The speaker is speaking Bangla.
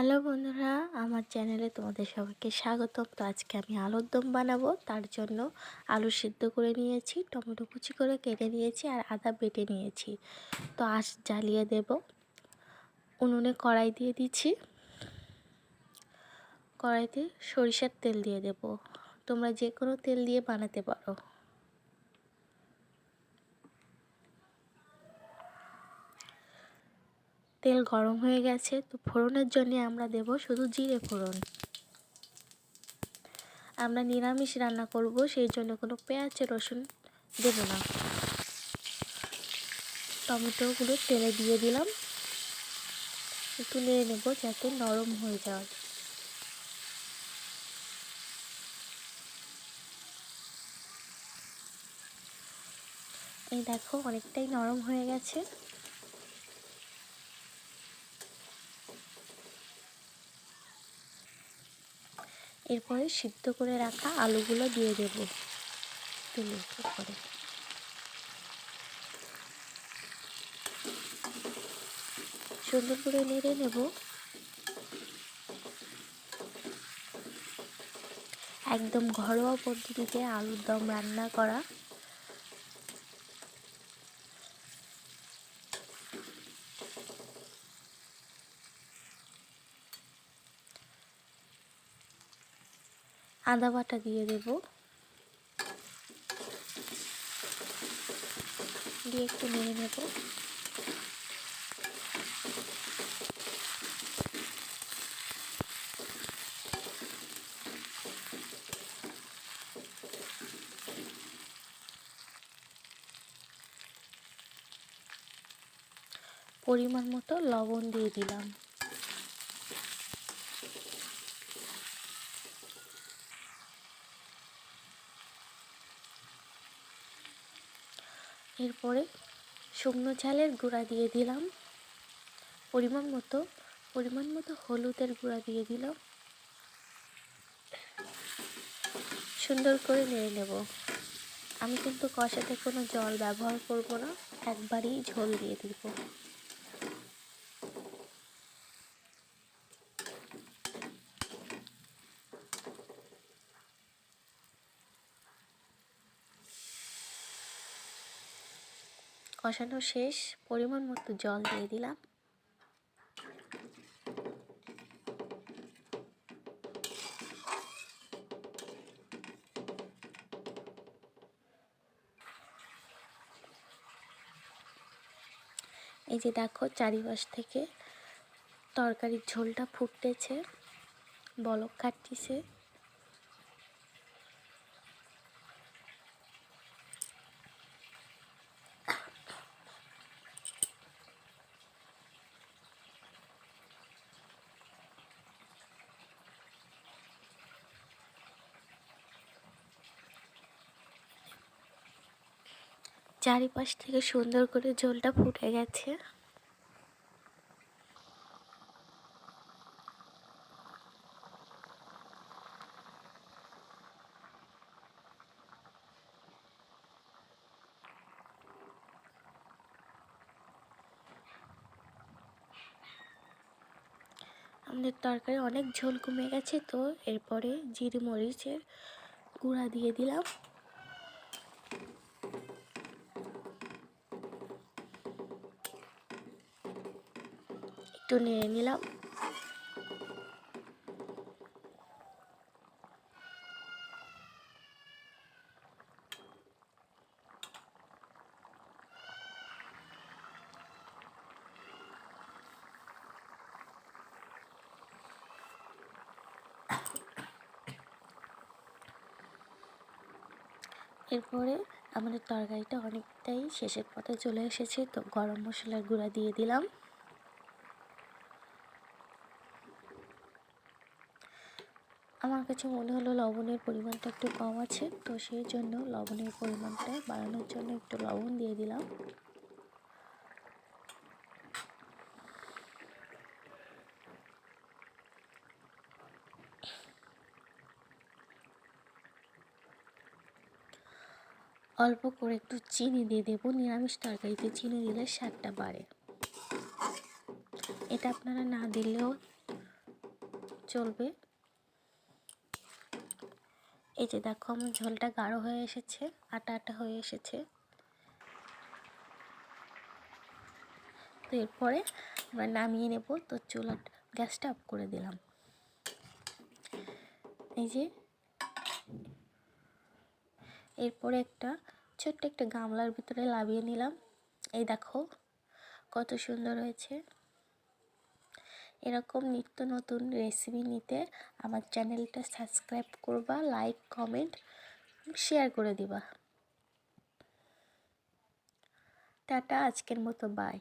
হ্যালো বন্ধুরা, আমার চ্যানেলে তোমাদের সবাইকে স্বাগতম। তো আজকে আমি আলুর দম বানাবো, তার জন্য আলু সিদ্ধ করে নিয়েছি, টমেটো কুচি করে কেটে নিয়েছি আর আদা বেটে নিয়েছি। তো আঁশ জ্বালিয়ে দেব, উনুনে কড়াই দিয়ে দিচ্ছি। কড়াইতে সরিষার তেল দিয়ে দেব। তোমরা যে কোনো তেল দিয়ে বানাতে পারো। তেল গরম হয়ে গেছে, তো ফোড়নের জন্য আমরা দেব শুধু জিরে ফোড়ন। আমরা নিরামিষ রান্না করব, সেই জন্য কোনো পেঁয়াজ, রসুন দেব না। টমেটোগুলো তেলে দিয়ে দিলাম। একটু নেড়ে নেব যাতে নরম হয়ে যায়। এই দেখো, অনেকটাই নরম হয়ে গেছে। এরপরে সিদ্ধ করে রাখা আলুগুলো দিয়ে দেব। তুলে সুন্দর করে নেড়ে নেব। একদম ঘরোয়া পদ্ধতিতে আলুর দম রান্না করা আদা বাটা দিয়ে দেব। দিয়ে একটু নেড়ে নেব। পরিমাণ মতো লবণ দিয়ে দিলাম। এরপরে শুকনো চালের গুঁড়া দিয়ে দিলাম। পরিমাণ মতো পরিমাণ মতো হলুদের গুঁড়া দিয়ে দিল সুন্দর করে নেড়ে নেব। আমি কিন্তু কষাতে কোনো জল ব্যবহার করব না, একবারই ঝোল দিয়ে দিব। কষানো শেষ, পরিমাণ মতো জল দিয়ে দিলাম। এই যে দেখো, চারিপাশ থেকে তরকারির ঝোলটা ফুটতেছে, বলক কাটতেছে চারিপাশ থেকে সুন্দর করে জলটা ফুটে গেছে। আমাদের তরকারি অনেক ঝোল কমে গেছে তো, এরপরে জিরে মরিচের গুঁড়া দিয়ে দিলাম। একটু নিয়ে নিলাম। এরপরে আমাদের তরকারিটা অনেকটাই শেষের পথে চলে এসেছে, তো গরম মশলার গুঁড়া দিয়ে দিলাম। আমার কাছে মনে হলো লবণের পরিমাণটা একটু কম আছে, তো সেই জন্য লবণের পরিমাণটা বাড়ানোর জন্য একটু লবণ দিয়ে দিলাম। অল্প করে একটু চিনি দিয়ে দেবো, নিরামিষ তরকারিতে চিনি দিলে স্বাদটা বাড়ে। এটা আপনারা না দিলেও চলবে। এই যে দেখো আমার ঝোলটা গাঢ় হয়ে এসেছে, আটা আটা হয়ে এসেছে। তো এরপরে আমরা নামিয়ে নেব, তো চুলা, গ্যাসটা অফ করে দিলাম। এই যে এরপরে একটা ছোট্ট একটা গামলার ভিতরে লাভিয়ে নিলাম। এই দেখো কত সুন্দর হয়েছে। এরকম নিত্য নতুন রেসিপি নিতে আমার চ্যানেলটা সাবস্ক্রাইব করবা লাইক কমেন্ট শেয়ার করে দিবা। টাটা, আজকের মতো বাই